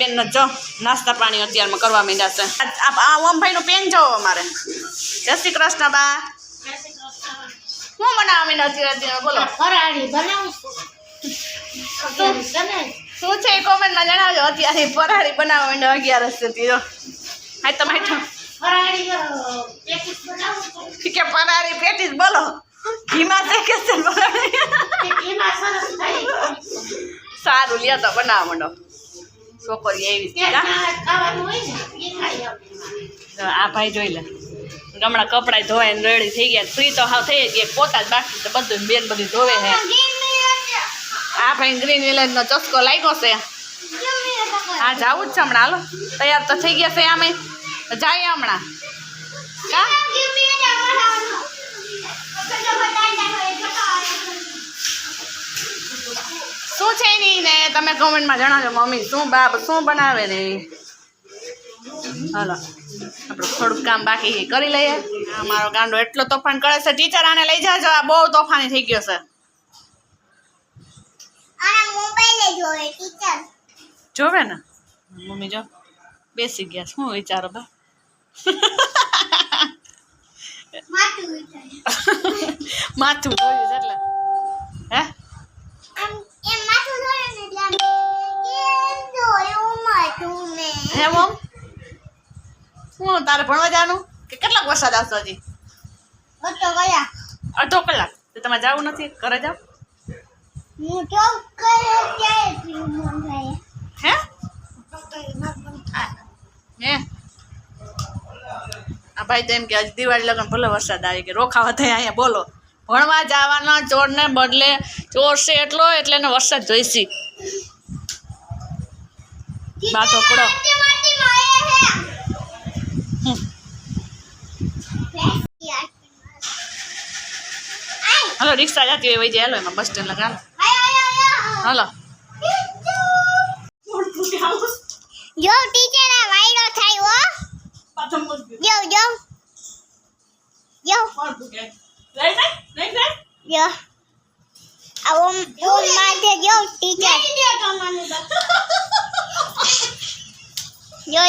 બેન જો નાસ્તા પાણી અત્યારમાં કરવા માંડ્યા છે. આ ઓમભાઈનું પેન જવો અમારે જય શ્રી કૃષ્ણ બા. શું બનાવવા માંડ્યા અત્યારે અત્યારે બોલો. ફરાળી બનાવું શું છે એ કોમેન્ટમાં જણાવજો. અત્યારે ફરાળી બનાવવા માંડ્યા અગિયારસ હશે તીરો. હા તમે હેઠો કે ફરાળી પેટીસ બોલો. ઘીમાં છે કે છે ફરાળી? તે થાય. સારું લ્યો તો બનાવવા માંડો. છોકરી એવી આ ભાઈ જોઈ લે. હમણાં કપડાં ધોવાઈને રેડી થઈ ગયા. ફ્રી તો હાવ થઈ ગયા પોતા જ બાકી તો બધું બેન બધું ધોવે છે. આ ભાઈ ગ્રીન વિલેજ ચસ્કો લાગ્યો છે. હા જાવું જ છે હમણાં. હાલો તૈયાર તો થઈ ગયા છે આમે. જાય હમણાં. તમે કોમેન્ટમાં જણાવજો મમ્મી શું બાપ શું બનાવે ને? હાલો આપણું થોડુંક કામ બાકી કરી લઈએ. આ મારો ગાંડો એટલો તોફાન કરે છે ટીચર આને લઈ જાજો આ બહુ તોફાની થઈ ગયો છે. જોવે ને? મમ્મી જો બેસી ગયા શું વિચારો બા માથું જોયું એટલે. હે? હે આમ શું તારે ભણવા જવાનું? કે કેટલાક વરસાદ આવતો હજી? અડધો કલાક. તો તમારે જવું નથી? ઘરે જાવ હે હે? આ ભાઈ તો એમ કે હજી દિવાળી લગ્ન ભલે વરસાદ આવી કે રોખાવા થાય અહીંયા બોલો. ભણવા જવાના ચોરને બદલે ચોર છે એટલો એટલે એને વરસાદ જોઈશી. બાતો કડો હલો રિક્ષા જતી હોય જાય. હલો એમાં બસ સ્ટેન્ડ લગાડ. હલો. જો ટીચર આ વાયડો થાય હો. જો જો. જો. જો. આ ઓમ ઓમ માથે જો ટીચર.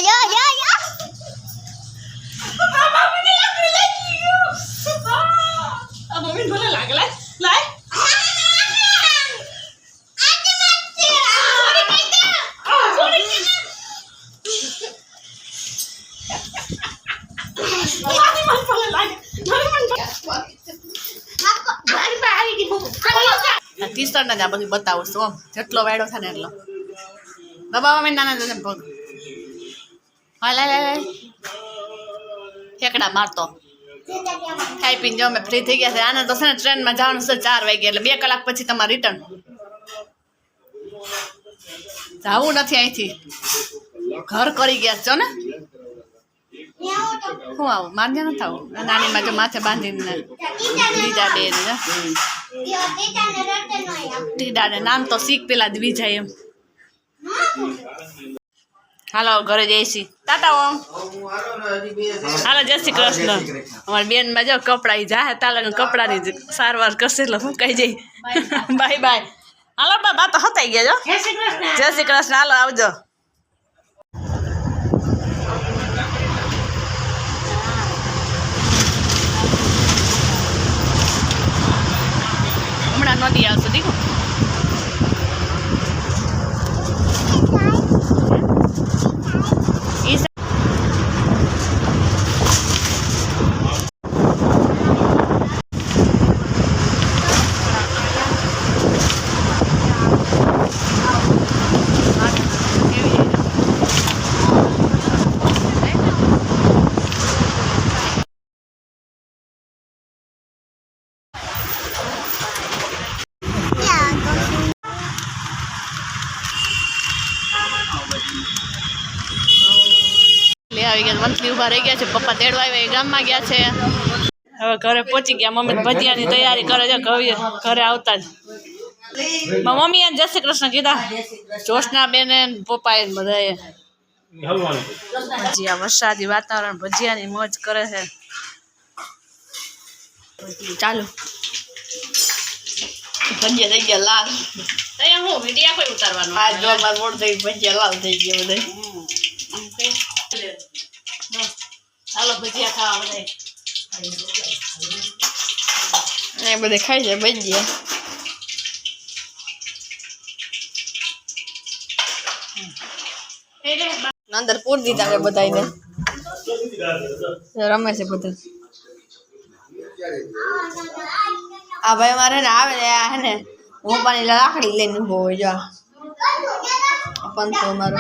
જો જો જો જો મમ્મી ભલે લાગે લાય લાય ટીશર્ટ જ આ બધું બતાવું છું આમ જેટલો વાયડો થાય ને એટલો દબાવવા મેં નાના નાના પગ હા, લાય લાય ઠેકડા મારતો. ખાઈ પીને જો અમે ફ્રી થઈ ગયા છે. આને તો છે ને ટ્રેનમાં જવાનું છે ચાર વાગે, એટલે બે કલાક પછી તમારે રિટર્ન જવું નથી અહીંથી. ઘર કરી ગયા છો ને? શું આવું? માન્ય નથી આવું? નાની માં જો માથે બાંધીને બીજા બે ને ટીડાને નામ તો શીખ પેલા દી જાય એમ. હાલો ઘરે જઈશી તાતા ઓમ હાલો જય શ્રી કૃષ્ણ. અમારી બેનમાં જો કપડા ઈ જાહે તાલે કપડાની ની સારવાર કરશે એટલે હું કઈ જઈ. Bye bye. હાલો બા બા તો હતાઈ ગયા જો. જય શ્રી કૃષ્ણ. જય શ્રી કૃષ્ણ. હાલો આવજો. હમણાં નદી આવશે દીકરો ઈ સા- લે આવી ગયા, મંથલી ઊભા રહી ગયા છે. પપ્પા તેડવા આવ્યા ગામમાં ગયા છે. હવે ઘરે પહોંચી ગયા, મમ્મી ભજીયાની તૈયારી કરે છે ઘરે આવતા જ. મમ્મી એને જય શ્રી કૃષ્ણ કીધા. જોશના બેને પપ્પાએ બધાએ. ભજીયા, વરસાદી વાતાવરણ, ભજીયાની મોજ કરે છે. ચાલો. ભજીયા થઈ ગયા, લાલ. અહીંયા હું, વિડીયા કોઈ ઉતારવાનું? આ જો માર મોડ થઈ ભજીયા લાલ થઈ ગયા બધે. ભજીયા ખાવા બધા એ બધે ખાઈ છે ભજીયા અંદર પૂરી દીધા છે બધાને રમે છે બધા. આ ભાઈ મારે ને આવે ને આ હે ને હું પાણી લાકડી લઈને ઊભો હોય જો આ. પંથો મારો